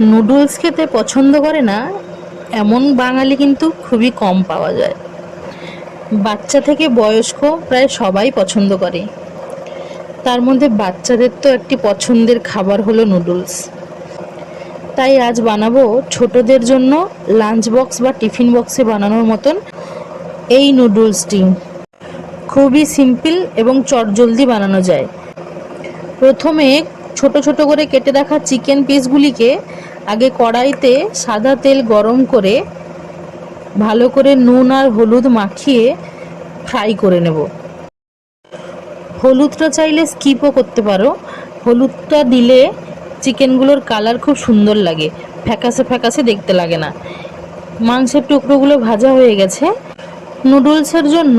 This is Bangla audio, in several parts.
নুডলস খেতে পছন্দ করে না, এমন বাঙালি কিন্তু খুবই কম পাওয়া যায়। বাচ্চা থেকে বয়স্ক প্রায় সবাই পছন্দ করে। তার মধ্যে বাচ্চাদের তো একটি পছন্দের খাবার হলো নুডলস। তাই আজ বানাবো ছোটদের জন্য লাঞ্চ বক্স বা টিফিন বক্সে বানানোর মতন এই নুডলসটি খুবই সিম্পল এবং চটজলদি বানানো যায়। প্রথমে ছোট ছোট করে কেটে রাখা চিকেন পিসগুলিকে আগে কড়াইতে সাদা তেল গরম করে ভালো করে নুন আর হলুদ মাখিয়ে ফ্রাই করে নেব। হলুদটা চাইলে স্কিপও করতে পারো। হলুদটা দিলে চিকেনগুলোর কালার খুব সুন্দর লাগে। ফ্যাকাসে ফ্যাকাসে দেখতে লাগে না। মাংসের টুকরোগুলো ভাজা হয়ে গেছে। নুডলসের জন্য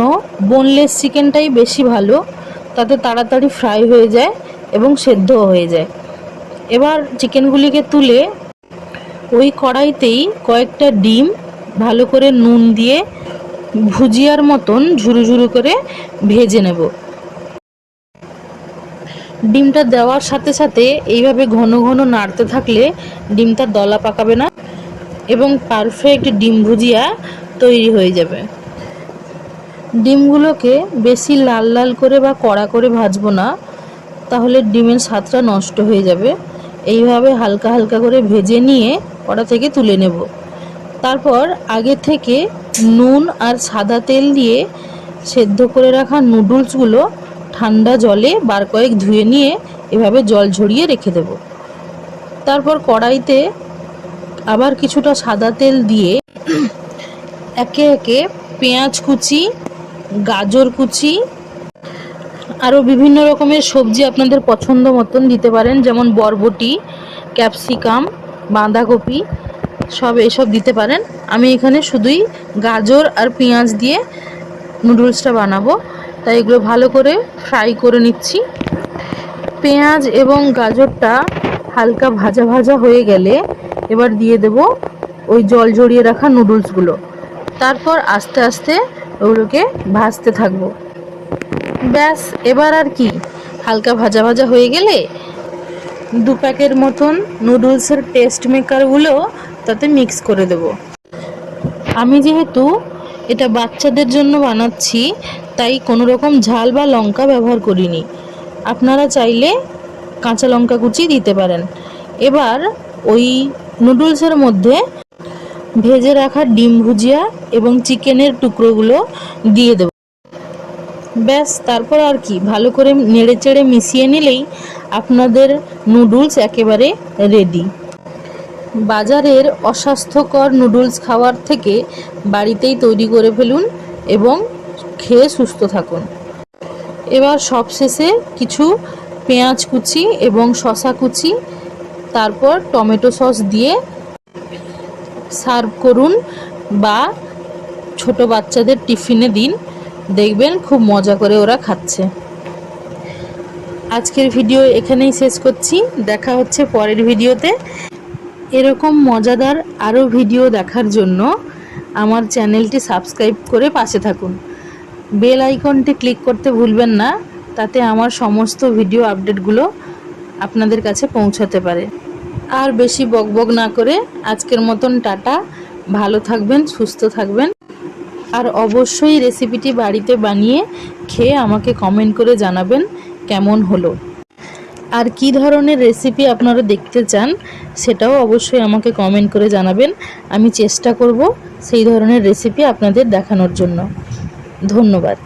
বোনলেস চিকেনটাই বেশি ভালো। তাতে তাড়াতাড়ি ফ্রাই হয়ে যায় এবং সেদ্ধও হয়ে যায়। এবার চিকেনগুলিকে তুলে ওই কড়াইতেই কয়েকটা ডিম ভালো করে নুন দিয়ে ভুজিয়ার মতন ঝুরু ঝুরু করে ভেজে নেব। ডিমটা দেওয়ার সাথে সাথে এইভাবে ঘন ঘন নাড়তে থাকলে ডিমটা দলা পাকাবে না এবং পারফেক্ট ডিম ভুজিয়া তৈরি হয়ে যাবে। ডিমগুলোকে বেশি লাল লাল করে বা কড়া করে ভাজবো না, তাহলে ডিমের স্বাদটা নষ্ট হয়ে যাবে। এইভাবে হালকা হালকা করে ভেজে নিয়ে কড়া থেকে তুলে নেব। তারপর আগে থেকে নুন আর সাদা তেল দিয়ে সেদ্ধ করে রাখা নুডলসগুলো ঠান্ডা জলে বার কয়েক ধুয়ে নিয়ে এভাবে জল ঝরিয়ে রেখে দেব। তারপর কড়াইতে আবার কিছুটা সাদা তেল দিয়ে একে একে পেঁয়াজ কুচি, গাজর কুচি, আরও বিভিন্ন রকমের সবজি আপনাদের পছন্দ মতন দিতে পারেন, যেমন বরবটি, ক্যাপসিকাম বাঁধাকপি, সব এসব দিতে পারেন। আমি এখানে শুধুই গাজর আর পেঁয়াজ দিয়ে নুডলসটা বানাবো। তাই এগুলো ভালো করে ফ্রাই করে নিচ্ছি। পেঁয়াজ এবং গাজরটা হালকা ভাজা ভাজা হয়ে গেলে এবার দিয়ে দেব ওই জল ঝরিয়ে রাখা নুডলসগুলো। তারপর আস্তে আস্তে ওগুলোকে ভাজতে থাকব। ব্যাস, এবার আর কি? হালকা ভাজা ভাজা হয়ে গেলে দু প্যাকের মতন নুডলসের টেস্ট মেকারগুলো তাতে মিক্স করে দেব। আমি যেহেতু এটা বাচ্চাদের জন্য বানাচ্ছি, তাই কোনো রকম ঝাল বা লঙ্কা ব্যবহার করিনি। আপনারা চাইলে কাঁচা লঙ্কা কুচি দিতে পারেন। এবার ওই নুডলসের মধ্যে ভেজে রাখা ডিম ভুজিয়া এবং চিকেনের টুকরোগুলো দিয়ে দেব। ব্যাস, তারপর আর কি, ভালো করে নেড়ে চেড়ে মিশিয়ে নিলেই আপনাদের নুডলস একেবারে রেডি বাজারের অস্বাস্থ্যকর নুডলস খাওয়ার থেকে বাড়িতেই তৈরি করে ফেলুন এবং খেয়ে সুস্থ থাকুন। এবার সবশেষে কিছু পেঁয়াজ কুচি এবং শশা কুচি, তারপর টমেটো সস দিয়ে সার্ভ করুন বা ছোট বাচ্চাদের টিফিনে দিন। দেখবেন খুব মজা করে ওরা খাচ্ছে। আজকের ভিডিও এখানেই শেষ করছি। দেখা হচ্ছে পরের ভিডিওতে। এরকম মজাদার আরও ভিডিও দেখার জন্য আমার চ্যানেলটি সাবস্ক্রাইব করে পাশে থাকুন। বেল আইকনটি ক্লিক করতে ভুলবেন না, তাতে আমার সমস্ত ভিডিও আপডেটগুলো আপনাদের কাছে পৌঁছাতে পারে। আর বেশি বকবক না করে আজকের মতন টাটা। ভালো থাকবেন, সুস্থ থাকবেন। আর অবশ্যই রেসিপিটি বাড়িতে বানিয়ে খেয়ে আমাকে কমেন্ট করে জানাবেন কেমন হলো। আর কি ধরনের রেসিপি আপনারা দেখতে চান, সেটাও অবশ্যই আমাকে কমেন্ট করে জানাবেন। আমি চেষ্টা করব সেই ধরনের রেসিপি আপনাদের দেখানোর জন্য। ধন্যবাদ।